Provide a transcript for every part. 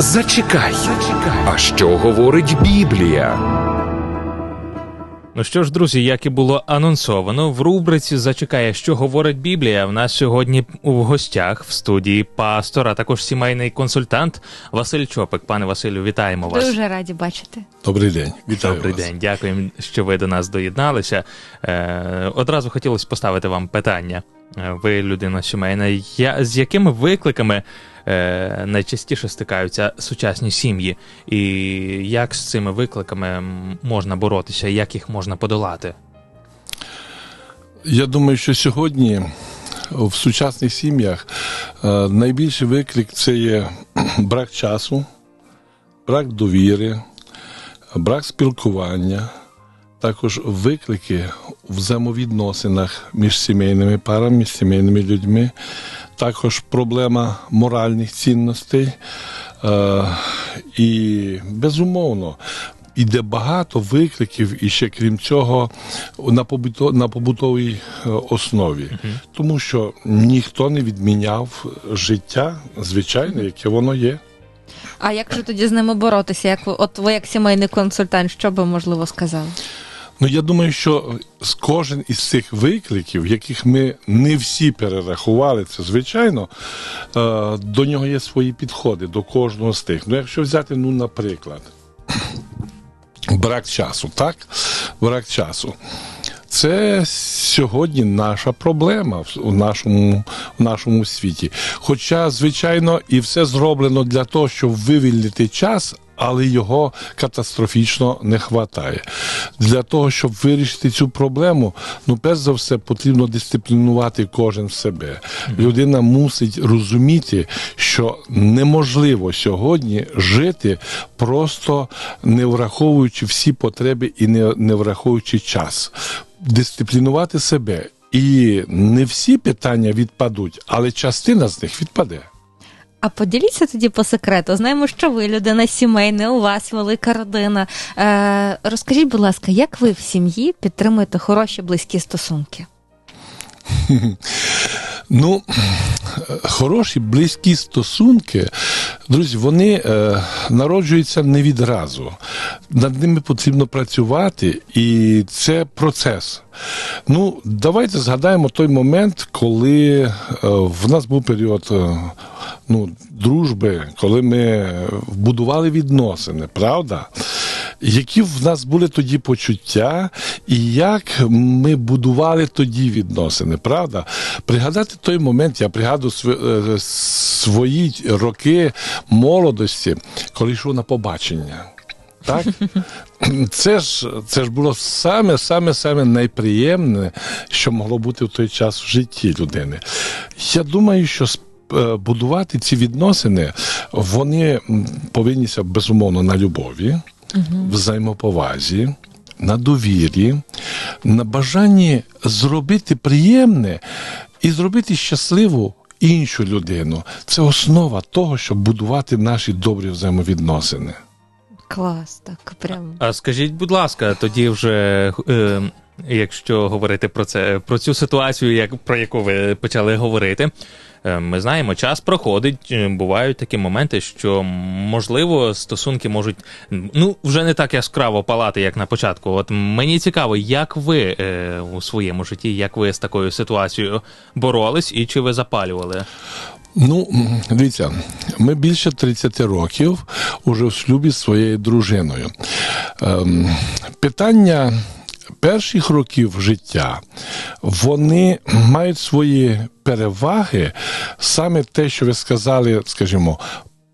Зачекай. А що говорить Біблія? Ну що ж, друзі, як і було анонсовано, в рубриці Зачекає, що говорить Біблія. В нас сьогодні у гостях в студії пастор, а також сімейний консультант Василь Чопик. Пане Василю, вітаємо вас. Дуже раді бачити. Добрий день, вітаю Добрий вас. день, дякуємо, що ви до нас доєдналися. Е, одразу хотілося поставити вам питання. Е, Ви людина сімейна. Я, з якими викликами е, найчастіше стикаються сучасні сім'ї? І як з цими викликами можна боротися, як їх можна подолати? Я думаю, що сьогодні в сучасних сім'ях е, найбільший виклик це є брак часу, брак довіри, брак спілкування, також виклики в взаємовідносинах між сімейними парами, між сімейними людьми, також проблема моральних цінностей. Е, І безумовно. Іде багато викликів, і ще крім цього, на побуто, на побутовій е, основі, тому що ніхто не відміняв життя, звичайне, яке воно є. А як же тоді з ними боротися? Як от ви як сімейний консультант, що би можливо сказали? Ну я думаю, що з кожен із цих викликів, яких ми не всі перерахували, це звичайно, е, до нього є свої підходи до кожного з тих. Ну, якщо взяти, ну, наприклад, брак часу, так? Брак часу. Це сьогодні наша проблема в- нашому, в нашому світі. Хоча, звичайно, і все зроблено для того, щоб вивільнити час, але його катастрофічно не вистачає. Для того, щоб вирішити цю проблему, ну, перш за все, потрібно дисциплінувати кожен себе. Людина мусить розуміти, що неможливо сьогодні жити, просто не враховуючи всі потреби і не, не враховуючи час. Дисциплінувати себе. І не всі питання відпадуть, але частина з них відпаде. А поділіться тоді по секрету. Знаємо, що ви людина сімейна, у вас велика родина. Е, розкажіть, будь ласка, як ви в сім'ї підтримуєте хороші близькі стосунки? Ну, хороші, близькі стосунки, друзі, вони е, народжуються не відразу. Над ними потрібно працювати, і це процес. Ну, давайте згадаємо той момент, коли е, в нас був період е, ну, дружби, коли ми будували відносини, правда? Які в нас були тоді почуття, і як ми будували тоді відносини, правда? Пригадати той момент, я пригадую е, свої роки молодості, коли йшов на побачення. Так? Це ж, це ж було саме, саме, саме найприємне, що могло бути в той час в житті людини. Я думаю, що е, будувати ці відносини, вони м, повинніся безумовно на любові, взаємоповазі, на довірі, на бажанні зробити приємне і зробити щасливу іншу людину. Це основа того, щоб будувати наші добрі взаємовідносини. Клас, так прям. А скажіть, будь ласка, тоді вже. Е, Якщо говорити про це, про цю ситуацію, як про яку ви почали говорити, е, ми знаємо, час проходить. е, Бувають такі моменти, що можливо стосунки можуть ну вже не так яскраво палати, як на початку. От мені цікаво, як ви е, у своєму житті, як ви з такою ситуацією боролись і чи ви запалювали? Ну, дивіться, ми більше 30 років уже в шлюбі з своєю дружиною. Ем, питання перших років життя вони мають свої переваги, саме те, що ви сказали, скажімо,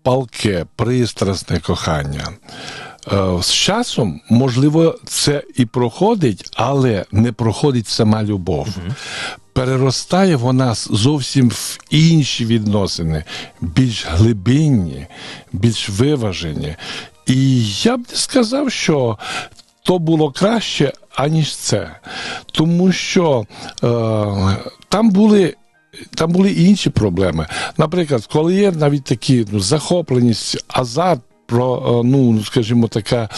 палке, пристрасне кохання. Е, З часом, можливо, це і проходить, але не проходить сама любов. Переростає вона зовсім в інші відносини, більш глибинні, більш виважені. І я б не сказав, що то було краще, аніж це. Тому що е, там були там були і інші проблеми. Наприклад, коли є навіть такі ну, захопленість, азарт, про, е, ну, скажімо, така,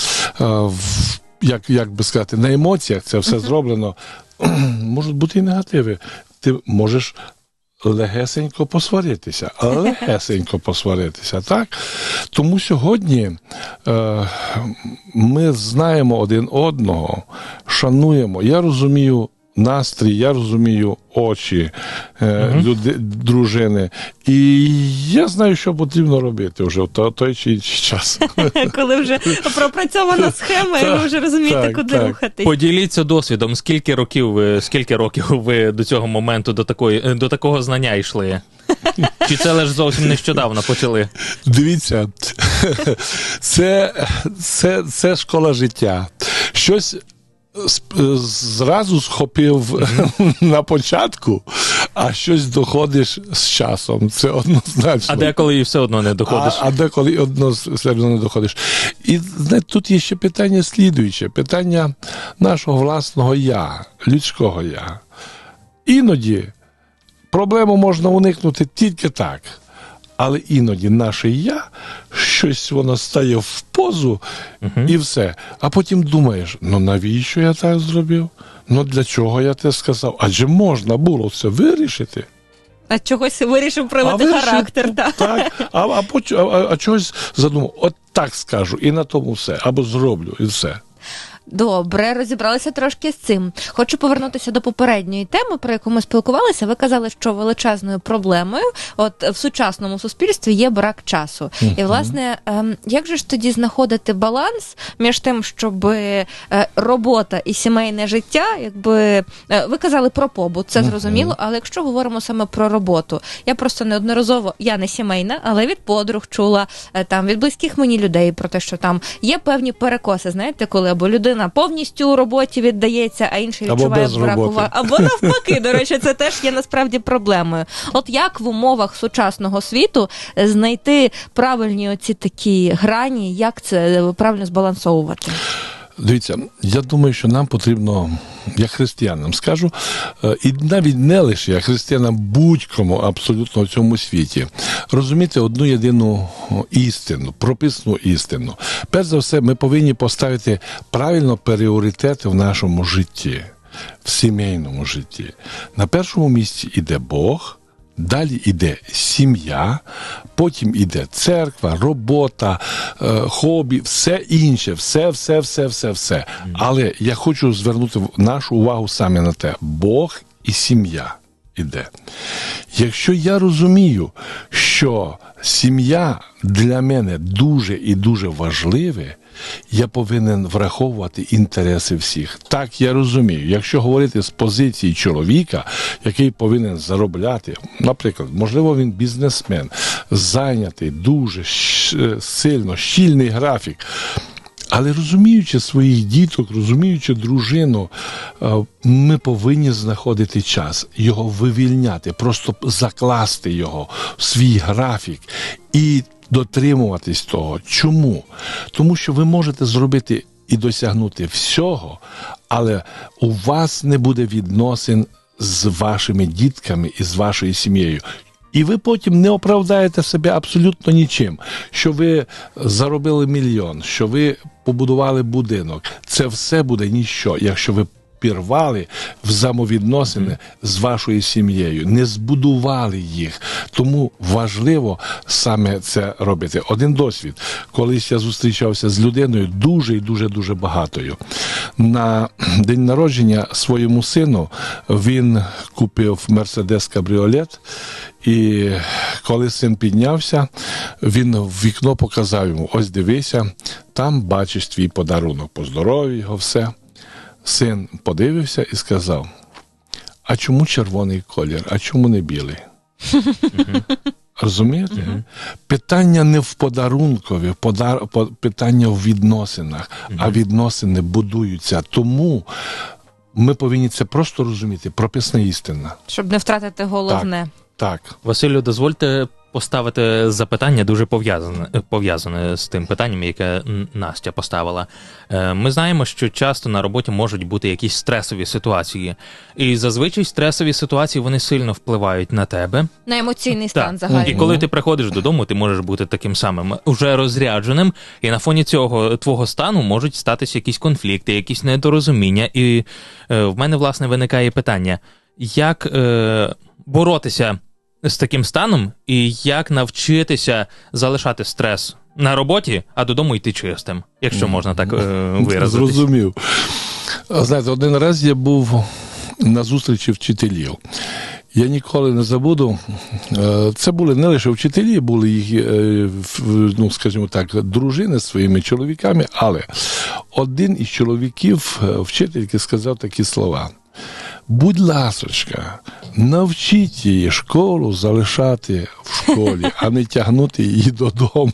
е, як, як би сказати, на емоціях це все зроблено, можуть бути і негативи. Ти можеш легесенько посваритися, легесенько посваритися, так? Тому сьогодні е, ми знаємо один одного, шануємо. Я розумію настрій, я розумію очі е, люди, дружини. І я знаю, що потрібно робити вже в той чи інший час. Коли вже пропрацьована схема, і ви вже розумієте, так, куди так. рухатись. Поділіться досвідом, скільки років ви скільки років ви до цього моменту, до такої е, до такого знання йшли? Чи це лише зовсім нещодавно почали? Дивіться, це, це, це школа життя. Щось зразу схопив на початку, а щось доходиш з часом. Це однозначно. А деколи і все одно не доходиш. А, а деколи одно все одно не доходиш. І знаєте, тут є ще питання слідуюче: питання нашого власного я, людського я. Іноді проблему можна уникнути тільки так. Але іноді наше я, щось воно стає в позу і все. А потім думаєш: ну навіщо я так зробив? Ну для чого я те сказав? Адже можна було все вирішити. А чогось вирішив проявити вирішив, характер. Так. Так, а, а, а, а, а чогось задумав, от так скажу, і на тому все, або зроблю, і все. Добре, розібралися трошки з цим. Хочу повернутися до попередньої теми, про яку ми спілкувалися. Ви казали, що величезною проблемою, от в сучасному суспільстві є брак часу. І власне, ем, як же ж тоді знаходити баланс між тим, щоб е, робота і сімейне життя, якби е, ви казали про побут, це зрозуміло. Але якщо говоримо саме про роботу, я просто неодноразово я не сімейна, але від подруг чула е, там від близьких мені людей про те, що там є певні перекоси. Знаєте, коли або людина повністю у роботі віддається, а інший відчуває брак уваги. Або навпаки, до речі, це теж є насправді проблемою. От як в умовах сучасного світу знайти правильні оці такі грані, як це е, правильно збалансовувати? Дивіться, я думаю, що нам потрібно, як християнам, скажу, е, і навіть не лише як християнам, будь-кому абсолютно в цьому світі, розуміти одну єдину істину, прописану істину. Перш за все, ми повинні поставити правильно пріоритети в нашому житті, в сімейному житті. На першому місці іде Бог. Далі йде сім'я, потім йде церква, робота, е, хобі, все інше, все, все, все, все, все. Але я хочу звернути нашу увагу саме на те: Бог і сім'я іде. Якщо я розумію, що сім'я для мене дуже і дуже важливе, я повинен враховувати інтереси всіх. Так я розумію. Якщо говорити з позиції чоловіка, який повинен заробляти, наприклад, можливо, він бізнесмен, зайнятий дуже сильно, щільний графік. Але розуміючи своїх діток, розуміючи дружину, е, ми повинні знаходити час, його вивільняти, просто закласти його в свій графік і дотримуватись того. Чому? Тому що ви можете зробити і досягнути всього, але у вас не буде відносин з вашими дітками і з вашою сім'єю. І ви потім не оправдаєте себе абсолютно нічим, що ви заробили мільйон, що ви побудували будинок. Це все буде ніщо, якщо ви пірвали взаємовідносини з вашою сім'єю, не збудували їх. Тому важливо саме це робити. Один досвід. Колись я зустрічався з людиною дуже і дуже дуже багатою. На день народження своєму сину він купив Мерседес Кабріолет. І коли син піднявся, він в вікно показав йому: ось дивися, там бачиш твій подарунок, поздоровів його, все. Син подивився і сказав: А чому червоний колір, а чому не білий? Розумієте? Питання не в подарункові, подар... питання в відносинах, а відносини будуються. Тому ми повинні це просто розуміти. Прописна істина. Щоб не втратити головне. Так. Василю, дозвольте поставити запитання дуже пов'язане, пов'язане з тим питанням, яке Настя поставила. Е, Ми знаємо, що часто на роботі можуть бути якісь стресові ситуації, і зазвичай стресові ситуації вони сильно впливають на тебе. На емоційний стан Так. загальний. І коли ти приходиш додому, ти можеш бути таким самим уже розрядженим, і на фоні цього твого стану можуть статися якісь конфлікти, якісь недорозуміння. І е, в мене власне виникає питання: як е, боротися з таким станом, і як навчитися залишати стрес на роботі, а додому йти чистим, якщо можна так е, виразитись. Зрозумів. Знаєте, один раз я був на зустрічі вчителів. Я ніколи не забуду. е, Це були не лише вчителі, були їх, е, ну, скажімо так, дружини з своїми чоловіками, але один із чоловіків, е, вчительки, сказав такі слова. Будь ласочка, навчіть її школу залишати в школі, а не тягнути її додому.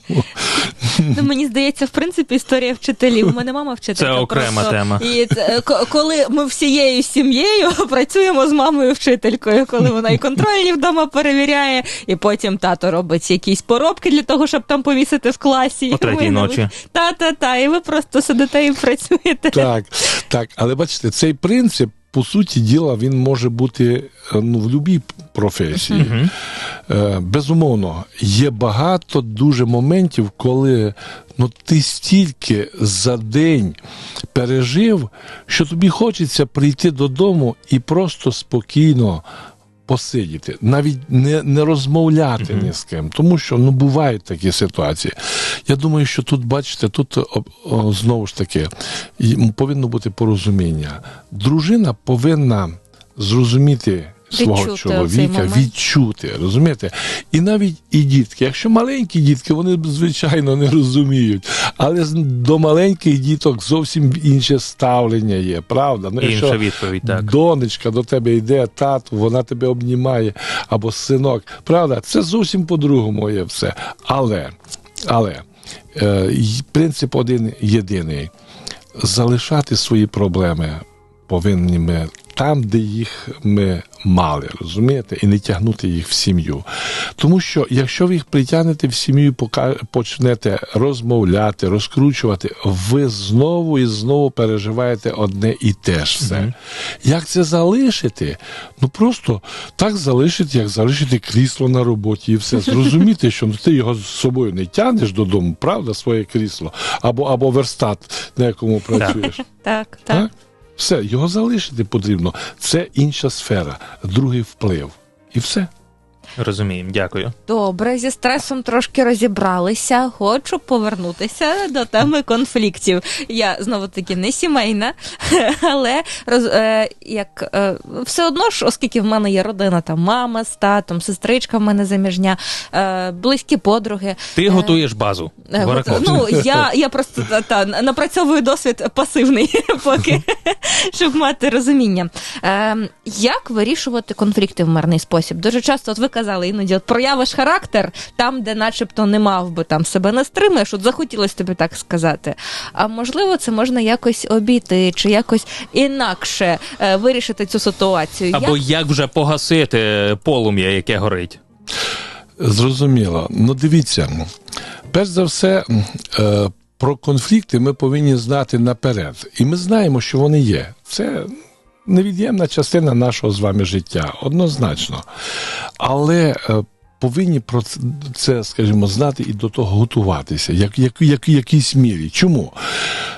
Ну, мені здається, в принципі, історія вчителів. У мене мама вчителька. Це окрема просто. тема. І це, ко- коли ми всією сім'єю працюємо з мамою вчителькою, коли вона і контрольні вдома перевіряє, і потім тато робить якісь поробки для того, щоб там повісити в класі. О третій ночі. Та-та-та, і ви просто сидите і працюєте. Так, так, але бачите, цей принцип, по суті діла, він може бути е, ну, в будь-якій професії. Е, Безумовно, є багато дуже моментів, коли ну, ти стільки за день пережив, що тобі хочеться прийти додому і просто спокійно. Посидіти, навіть не, не розмовляти ні з ким, тому що ну бувають такі ситуації. Я думаю, що тут, бачите, тут о, о, знову ж таки повинно бути порозуміння. Дружина повинна зрозуміти свого чоловіка, відчути, розумієте? І навіть і дітки. Якщо маленькі дітки, вони звичайно не розуміють, але до маленьких діток зовсім інше ставлення є, правда? Ну, Інша якщо відповідь, так. Донечка до тебе йде, тату, вона тебе обнімає, або синок. Правда, це зовсім по-другому є все. Але, але е, й- принцип один єдиний: залишати свої проблеми повинні ми там, де їх ми мали, розумієте, і не тягнути їх в сім'ю. Тому що якщо ви їх притягнете в сім'ю, пока- почнете розмовляти, розкручувати, ви знову і знову переживаєте одне і те ж все. Як це залишити? Ну просто так залишити, як залишити крісло на роботі, і все. Зрозуміти, що ну, ти його з собою не тягнеш додому, правда, своє крісло, або, або верстат, на якому працюєш. Так, так. Все, його залишити потрібно. Це інша сфера, другий вплив. І все. Розуміємо, дякую. Добре, зі стресом трошки розібралися. Хочу повернутися до теми конфліктів. Я знову таки не сімейна, але роз, е, як е, все одно ж, оскільки в мене є родина, там мама з татом, сестричка в мене заміжня, е, близькі подруги. Ти готуєш базу. Е, Варакот. Ну, я, я просто та, та, напрацьовую досвід пасивний, поки, щоб мати розуміння. Е, як вирішувати конфлікти в мирний спосіб? Дуже часто, от ви казали, іноді от проявиш характер там, де начебто не мав би там себе не стримаєш, от захотілося тобі так сказати. А можливо, це можна якось обійти чи якось інакше е, вирішити цю ситуацію. Або Як? як вже погасити полум'я, яке горить. Зрозуміло. Ну, дивіться, перш за все, е, про конфлікти ми повинні знати наперед. І ми знаємо, що вони є. Це невід'ємна частина нашого з вами життя, однозначно. Але е, повинні про це- скажімо, знати і до того готуватися, як, як, як, якійсь мірі. Чому?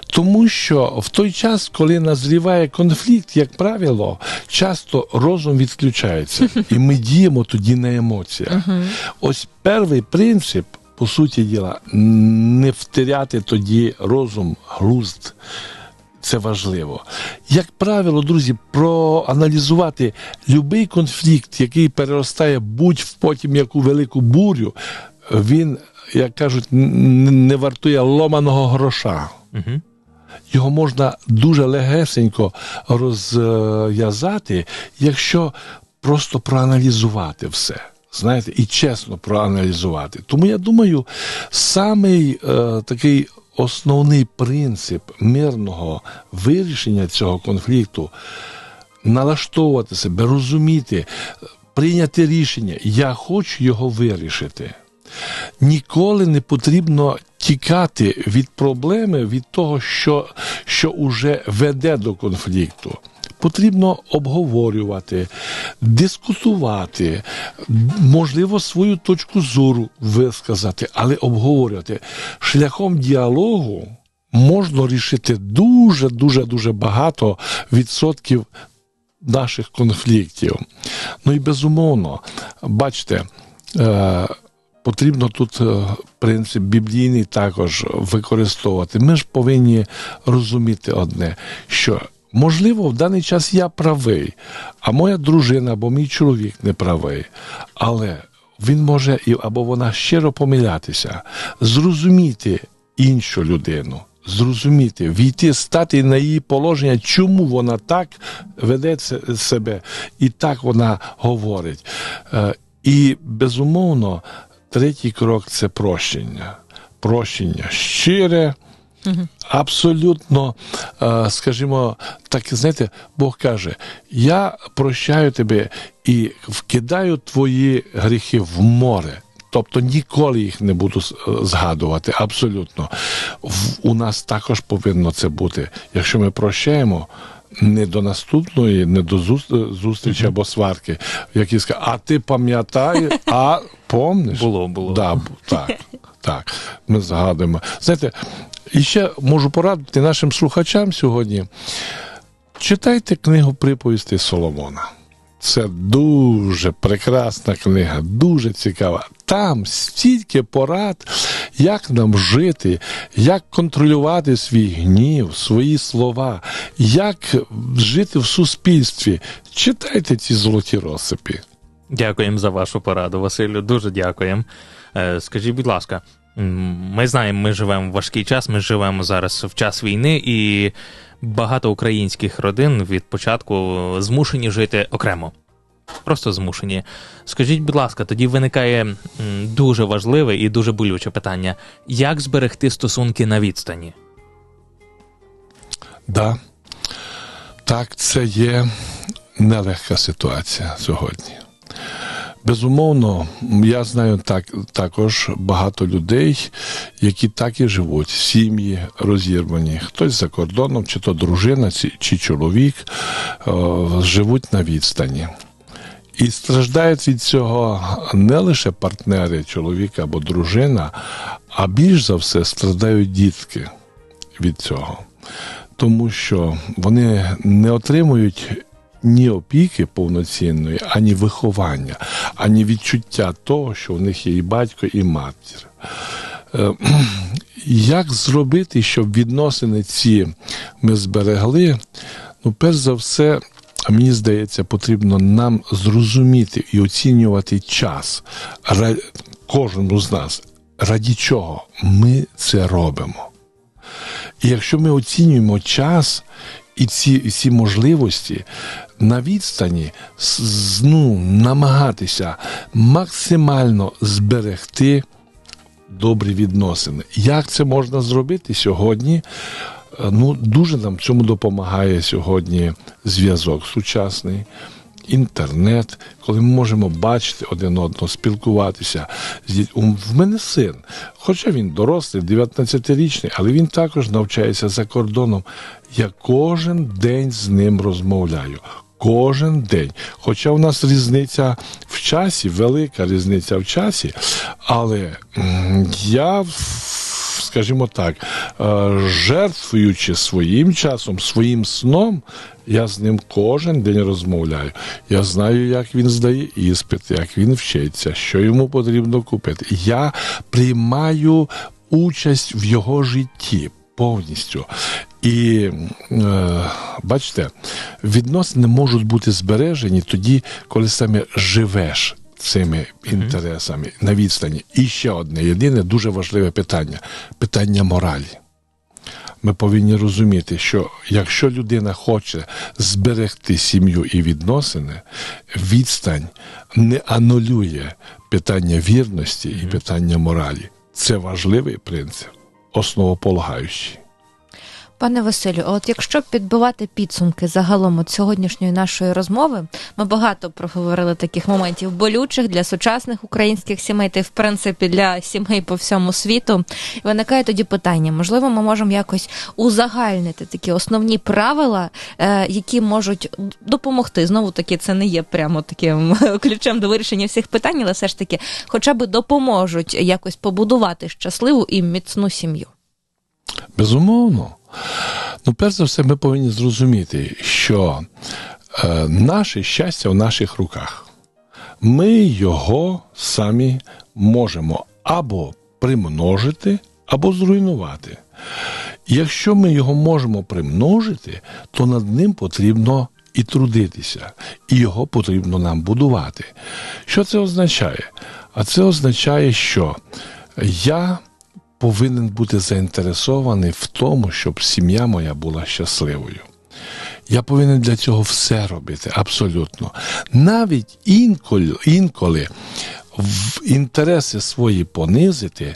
Тому що в той час, коли назріває конфлікт, як правило, часто розум відключається, і ми діємо тоді на емоціях. Ось перший принцип, по суті діла, не втеряти тоді розум, глузд. Це важливо. Як правило, друзі, проаналізувати будь-який конфлікт, який переростає будь потім яку велику бурю, він, як кажуть, не вартує ломаного гроша. Угу. Його можна дуже легесенько розв'язати, якщо просто проаналізувати все. Знаєте, і чесно проаналізувати. Тому я думаю, самий е, такий основний принцип мирного вирішення цього конфлікту налаштовувати себе, розуміти, прийняти рішення. Я хочу його вирішити. Ніколи не потрібно тікати від проблеми, від того, що, що уже веде до конфлікту. Потрібно обговорювати, дискутувати, можливо, свою точку зору висказати, але обговорювати. Шляхом діалогу можна рішити дуже, дуже, дуже багато відсотків наших конфліктів. Ну і безумовно, бачите, е, потрібно тут е, принцип біблійний також використовувати. Ми ж повинні розуміти одне, що можливо в даний час я правий, а моя дружина або мій чоловік не правий. Але він може або вона щиро помилятися, зрозуміти іншу людину. Зрозуміти, війти, стати на її положення, чому вона так веде себе, і так вона говорить. Е, І безумовно, третій крок це прощення. Прощення щире, абсолютно, е, скажімо, так, знаєте, Бог каже: я прощаю тебе і вкидаю твої гріхи в море. Тобто ніколи їх не буду е, згадувати. Абсолютно. У нас також повинно це бути. Якщо ми прощаємо. Не до наступної, не до зустрічі або сварки, які скажуть, а ти пам'ятаєш, а помниш? Було, було. Да, так, так. Ми згадуємо. Знаєте, і ще можу порадити нашим слухачам сьогодні. Читайте книгу приповісти Соломона. Це дуже прекрасна книга, дуже цікава. Там стільки порад, як нам жити, як контролювати свій гнів, свої слова, як жити в суспільстві. Читайте ці золоті розсипі. Дякуємо за вашу пораду, Василю. Дуже дякуємо. Е, Скажіть, будь ласка, ми знаємо, ми живемо в важкий час. Ми живемо зараз в час війни, і багато українських родин від початку змушені жити окремо. Просто змушені. Скажіть, будь ласка, тоді виникає дуже важливе і дуже болюче питання: як зберегти стосунки на відстані? Да. Так, це є нелегка ситуація сьогодні. Безумовно, я знаю так, також багато людей, які так і живуть, сім'ї розірвані. Хтось за кордоном, чи то дружина, чи, чоловік е, живуть на відстані. І страждають від цього не лише партнери, чоловік або дружина, а більш за все страдають дітки від цього. Тому що вони не отримують ні опіки повноцінної, ані виховання, ані відчуття того, що в них є і батько, і матір. Е, Як зробити, щоб відносини ці ми зберегли? Ну, перш за все, мені здається, потрібно нам зрозуміти і оцінювати час кожному з нас, раді чого ми це робимо. І якщо ми оцінюємо час і ці, і ці можливості на відстані, ну, намагатися максимально зберегти добрі відносини. Як це можна зробити сьогодні? Е, Ну, дуже нам цьому допомагає сьогодні зв'язок сучасний. Інтернет, коли ми можемо бачити один одного, спілкуватися. В мене син, хоча він дорослий, 19-річний, але він також навчається за кордоном. Я кожен день з ним розмовляю. Кожен день. Хоча у нас різниця в часі, велика різниця в часі, але я, скажімо так, е, жертвуючи своїм часом, своїм сном, я з ним кожен день розмовляю. Я знаю, як він здає іспит, як він вчиться, що йому потрібно купити. Я приймаю участь в його житті повністю. І е, бачите, відносини можуть бути збережені тоді, коли саме живеш цими інтересами на відстані. І ще одне єдине дуже важливе питання питання моралі. Ми повинні розуміти, що якщо людина хоче зберегти сім'ю і відносини, відстань не анулює питання вірності і питання моралі. Це важливий принцип, основополагаючий. Пане Василю, от якщо підбивати підсумки загалом от сьогоднішньої нашої розмови, ми багато проговорили таких моментів болючих для сучасних українських сімей, та й в принципі для сімей по всьому світу. І виникає тоді питання: можливо, ми можемо якось узагальнити такі основні правила, е, які можуть допомогти. Знову таки, це не є прямо таким ключем до вирішення всіх питань, але все ж таки, хоча б допоможуть якось побудувати щасливу і міцну сім'ю. Безумовно. Ну, перш за все, ми повинні зрозуміти, що Е, Наше щастя в наших руках. Ми його самі можемо або примножити, або зруйнувати. Якщо ми його можемо примножити, то над ним потрібно і трудитися, і його потрібно нам будувати. Що це означає? А це означає, що я повинен бути заінтересований в тому, щоб сім'я моя була щасливою. Я повинен для цього все робити, абсолютно. Навіть інколи, інколи в інтереси свої понизити,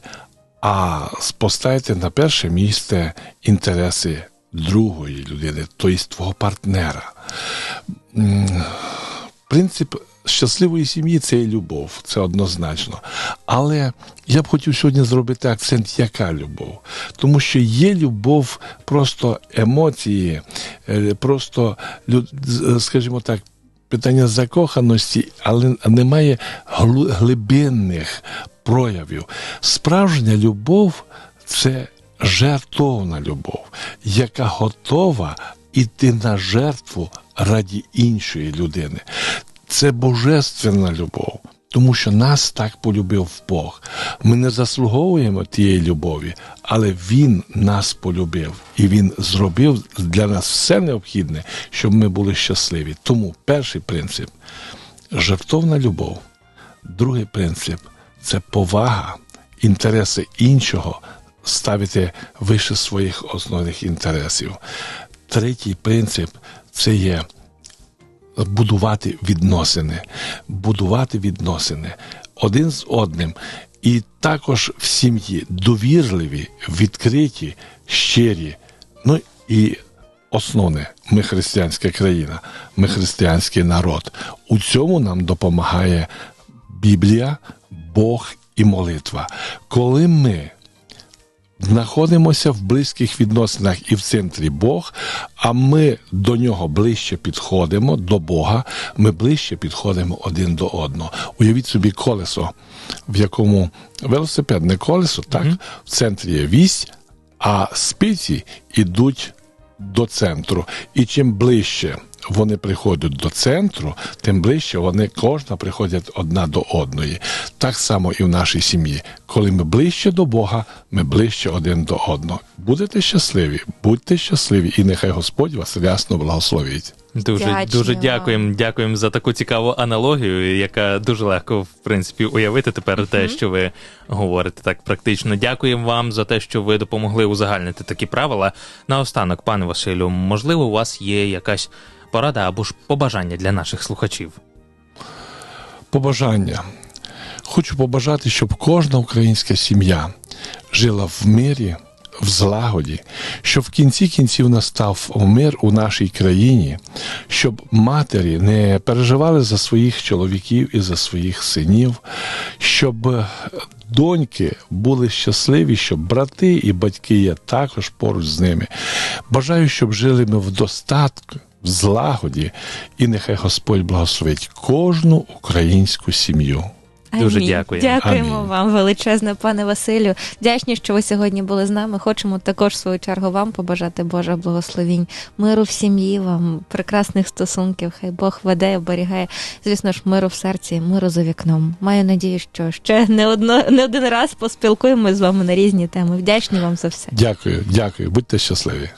а поставити на перше місце інтереси другої людини, тобто твого партнера. Принцип щасливої сім'ї це і любов, це однозначно. Але я б хотів сьогодні зробити акцент, яка любов. Тому що є любов, просто емоції, е, просто, скажімо так, питання закоханості, але немає глибинних проявів. Справжня любов це жертовна любов, яка готова іти на жертву раді іншої людини. Це божественна любов. Тому що нас так полюбив Бог. Ми не заслуговуємо тієї любові, але Він нас полюбив і Він зробив для нас все необхідне, щоб ми були щасливі. Тому перший принцип жертовна любов. Другий принцип це повага, інтереси іншого ставити вище своїх основних інтересів. Третій принцип це є будувати відносини, будувати відносини один з одним. І також в сім'ї довірливі, відкриті, щирі. Ну і основне, ми християнська країна, ми християнський народ. У цьому нам допомагає Біблія, Бог і молитва. Коли ми знаходимося в близьких відносинах і в центрі Бог, а ми до нього ближче підходимо, до Бога, ми ближче підходимо один до одного. Уявіть собі колесо, в якому велосипедне колесо, так, в центрі є вісь, а спиці йдуть до центру. І чим ближче вони приходять до центру, тим ближче вони кожна приходять одна до одної. Так само і в нашій сім'ї. Коли ми ближче до Бога, ми ближче один до одного. Будете щасливі, будьте щасливі, і нехай Господь вас рясно благословить. Дуже Вдячні дуже дякуємо. Дякуємо за таку цікаву аналогію, яка дуже легко в принципі уявити тепер те, що ви говорите так практично. Дякуємо вам за те, що ви допомогли узагальнити такі правила. Наостанок, пане Василю, можливо, у вас є якась порада або ж побажання для наших слухачів. Побажання. Хочу побажати, щоб кожна українська сім'я жила в мирі, в злагоді, щоб в кінці кінців настав мир у нашій країні, щоб матері не переживали за своїх чоловіків і за своїх синів, щоб доньки були щасливі, щоб брати і батьки є також поруч з ними. Бажаю, щоб жили ми в достатку. В злагоді, і нехай Господь благословить кожну українську сім'ю. Дуже Амінь. дякуємо. Дякуємо Амінь. вам величезне, пане Василю. Вдячні, що ви сьогодні були з нами. Хочемо також в свою чергу вам побажати Божих благословінь, миру в сім'ї, вам прекрасних стосунків. Хай Бог веде, і оберігає. Звісно ж, миру в серці, миру за вікном. Маю надію, що ще не одно не один раз поспілкуємося з вами на різні теми. Вдячні вам за все. Дякую, дякую, будьте щасливі.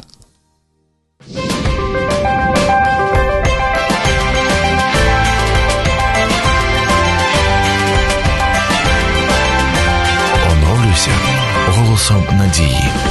Голосом надії.